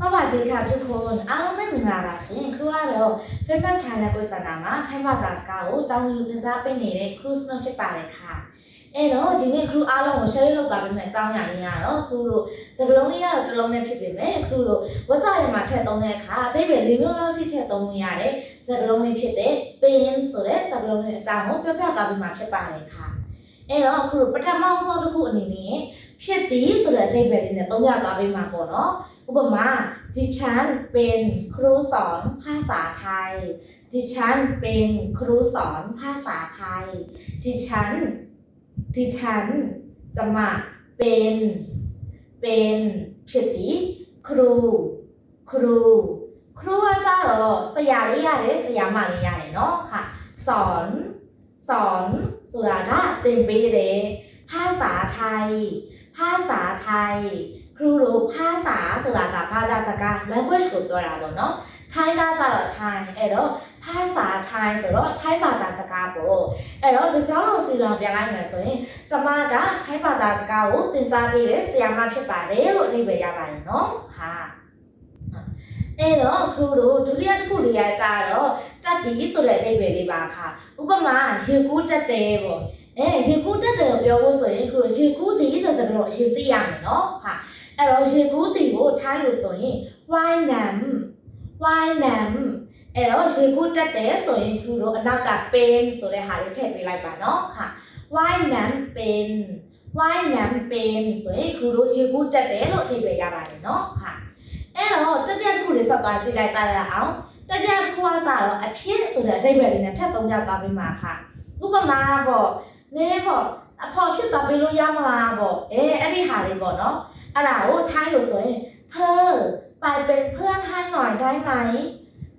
ဆောင်းပါဒီခါသူခွန်အားလုံးပဲမင်္ဂလာပါရှင်ခရူကတော့ famous Thailand ကိုစတာမှာခိုင်ဘာတာစကားကိုတောင်းလူသင်စားပေးနေတဲ့ cruise နှုတ်ဖြစ်ပါတယ်ခါအဲ့တော့ဒီနေ့ crew အားလုံးကို share လုပ်သွားပေးမယ့်အကြောင်းအရာလေးကတော့ crew တို့စကလုံးလေးကတော့တစ်လုံးနဲ့ဖြစ်ပေမဲ့ crew တို့ WhatsApp ထဲမှာထည့်သုံးတဲ့အခါအသေးပဲ၄မျိုးလောက်ထိထည့်သုံးလို့ရတဲ့စကလုံးလေးဖြစ်တဲ့ pin ဆိုတဲ့စကလုံးလေးအကြောင်းကိုပြောပြသွားပေးမှာဖြစ်ပါတယ်ခါအဲ့တော့ crew ပထမဆုံးတစ်ခုအနေနဲ့ ဖြစ်သည်ဆိုတဲ့အထိပ္ပယ်လေးနဲ့သုံးပြသွားပေးမှာပေါ့နော် อุปมาดิฉันเป็นครูสอนภาษาไทย ดิฉันเป็นครูสอนภาษาไทย ดิฉัน ดิฉันจะมาเป็น เป็นဖြစ်သည်ครู ครู ครูကကြတော့ဆရာလေးရတယ်ဆရာမလေးရတယ်เนาะค่ะสอน สอนဆိုတာကသင်ပေးတယ်ภาษาไทย ภาษาไทย ครูรู้ภาษาสุรากับภาษาสกาและเวชสุดตัวเราเนาะไทยกาจะไทยเออแล้วภาษาไทยสุราไทยภาษาสกาโบเออแล้วจะเจ้าเราสิเราเปลี่ยนอะไรส่วนนี้จะมากับไทยภาษาสกาโอตินจาดีเลยเสียมาเพื่อไปเรื่อที่เบียร์ไปเนาะค่ะเออแล้วครูรู้ทุเรียนผู้เรียนจ้าแล้วจัดดีสุดเลยที่เบียร์ดีบ้าค่ะ อุปมาคือกูจะเตะบ အဲရေကူးတက်တယ်ကိုပြောဖို့ဆိုရင်ခုရေကူးသည်ဆိုတဲ့ကတော့ရေသိရမယ်နော်ဟာအဲ့တော့ရေကူးသည်ကိုထားလို့ဆိုရင် why nam why nam အဲ့တော့ရေကူးတက်တယ်ဆိုရင်ခုတော့အနောက်က pain ဆိုတဲ့ဟာလေးထည့်ပေးလိုက်ပါနော်ဟာ why nam pain why nam pain ဆိုရင်ခုတော့ရေကူးတက်တယ်လို့အဓိပ္ပာယ်ရပါတယ်နော်ဟာအဲ့တော့တတိယတစ်ခုလေးဆက်သွားကြည့်လိုက်ကြရအောင်တတိယတစ်ခုကကြတော့အဖြစ်ဆိုတဲ့အဓိပ္ပာယ်လေးနဲ့ထပ်သုံးပြသွားပေးမှာค่ะဥပမာပေါ့ နေပေါ့အဖော်ဖြစ်သွားပေးလို့ရမလားပေါ့အဲအဲ့ဒီဟာလေးပေါ့နော်အဲ့ဒါကိုထိုင်းလို့ဆိုရင်เธอไปเป็นเพื่อนให้หน่อยได้ไหม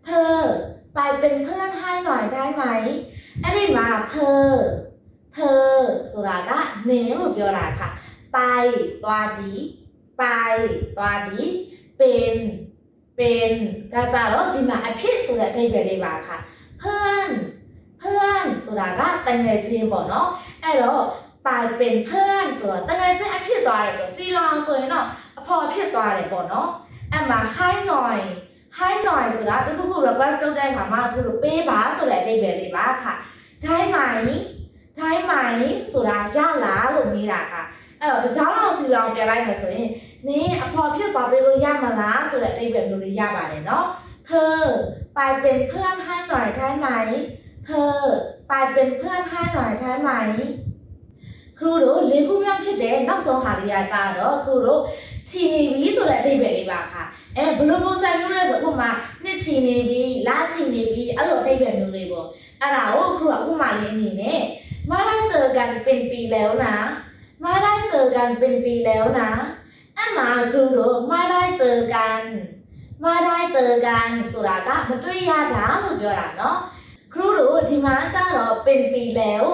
เธอไปเป็นเพื่อนให้หน่อยได้ไหมအဲ့ဒီမှာเธอเธอဆိုတာကနေလို့ပြောတာค่ะไปသွားသည်ไปသွားသည်เป็นเป็นဒါကြတော့ဒီမှာအဖြစ်ဆိုတဲ့အဓိပ္ပာယ်လေးပါค่ะเพื่อนเพื่ อนဆိုတာကတငယ်ချင်းပေါ့နော် အဲ့တော့ပိုင်เป็นเพื่อนဆိုတော့တကယ်ချင်းအဖြစ်သွားတယ်ဆိုစီလောင်ဆိုရင်တော့အဖော်ဖြစ်သွားတယ်ပေါ့နော်အဲ့မှာ high noise high noise ဆိုတာတခုခု request လုပ်တဲ့အခါမှာအခုလိုပေးပါဆိုတဲ့အဓိပ္ပာယ်လေးပါခါဒိုင်းမိုင်ဒိုင်းမိုင်ဆိုတာရလားလို့မေးတာခါအဲ့တော့တခြားတော့စီလောင်ပြန်လိုက်မယ်ဆိုရင်နင်းအဖော်ဖြစ်သွားပေးလို့ရမလားဆိုတဲ့အဓိပ္ပာယ်မျိုးလေးရပါတယ်နော်เธอไปเป็นเพื่อนให้หน่อยได้ไหม เธอไปเป็นเพื่อนให้หน่อยได้ไหม ครูတို့လေးခုမြောက်ဖြစ်တဲ့နောက်ဆုံးဟာလေးကကြတော့ครูတို့ချီနေပြီဆိုတဲ့အဓိပ္ပာယ်လေးပါค่ะအဲဘယ်လိုပုံစံမျိုးလဲဆိုဥပမာနှစ်ချီနေပြီလားချီနေပြီအဲ့လိုအဓိပ္ပာယ်မျိုးလေးပေါ့အဲ့ဒါကိုครูကဥပမာလေးအနေနဲ့มาได้เจอกันเป็นปีแล้วนะมาได้เจอกันเป็นปีแล้วนะအဲ့မှာครูတို့มาได้เจอกันมาได้เจอกันဆိုတာကမတွေ့ရတာလို့ပြောတာเนาะ ครูတို့ဒီမှာကျတော့เป็นปีแล้ว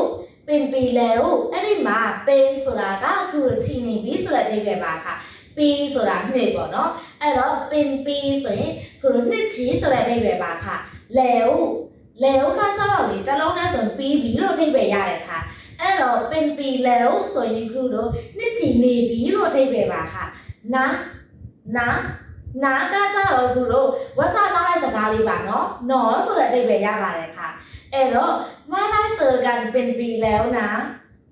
ပင်ပီလဲကိုအဲ့ဒီမှာပင်ဆိုတာကအခုချီနေပြီဆိုတဲ့အဓိပ္ပာယ်ပါค่ะပီဆိုတာနှစ်ပေါ့နော်အဲ့တော့ပင်ပီဆိုရင်ခုလိုနှစ်ချီဆိုတဲ့အဓိပ္ပာယ်ပါค่ะလဲကိုလဲကိုကစတော့လေတစ်လုံးနဲ့ဆိုရင်ပီပြီလို့အဓိပ္ပာယ်ရတယ်ค่ะအဲ့တော့ပင်ပီလဲကိုဆိုရင်ခုလိုနှစ်ချီနေပြီလို့အဓိပ္ပာယ်ပါค่ะနာနာ နာကကြတော့ခုလိုဝတ်စာနားတဲ့စကားလေးပါနော်နော်ဆိုတဲ့အဓိပ္ပာယ်ရပါတယ်ค่ะအဲ့တော့ มาได้เจอกันเป็นปีแล้วนะ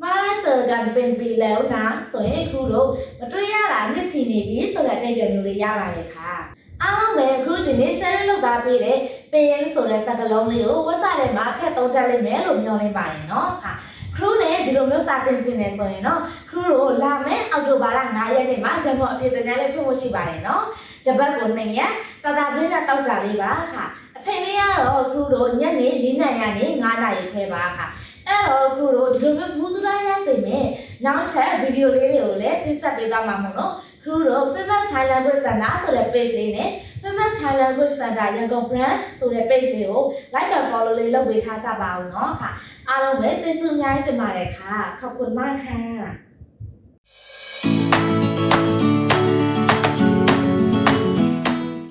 มาได้เจอกันเป็นปีแล้วนะဆိုရင်အခုတို့မတွေ့ရတာနှစ်ချီနေပြီဆိုတဲ့အတိတ်မျိုးလေးရပါတယ်ค่ะအားလုံးပဲအခုဒီနေ့ share လုပ်သားပေးတဲ့ pin ဆိုတဲ့စကားလုံးလေးကိုဝတ်ကြထဲမှာထည့်သုံးတတ်လိမ့်မယ်လို့မျှော်လင့်ပါတယ်เนาะค่ะခရူနဲ့ဒီလိုမျိုးစာသင်ခြင်းနေဆိုရင်တော့ခရူတို့လာမယ့်အောက် တိုဘာလ9ရက်နေ့မှာရန်ကုန်အပြည်ပြည်လေးဖွင့်ဖို့ရှိပါတယ်เนาะတပတ်ကို2ရက်စာတာပြည့်နဲ့တောက်ကြလေးပါค่ะ အချိန်လေးကတော့ခုတို့ညနေ၄နာရီကနေ9နာရီခွဲပါค่ะအဲ့တော့ခုတို့ဒီလိုမျိုးမူသူလာရစိတ်မဲ့နောက်ထပ်ဗီဒီယိုလေးတွေကိုလည်းတင်ဆက်ပေးသွားမှာမို့နော်ခုတို့ Famous Thailand Language Center ဆိုတဲ့ page လေးနဲ့ Famous Thailand Language Center ရန်ကုန် branch ဆိုတဲ့ page လေးကို like and follow လေးလုပ်ပေးထားကြပါဦးเนาะค่ะအားလုံးပဲကျေးဇူးအများကြီးတင်ပါတယ်ค่ะขอบคุณมากค่ะ Bye.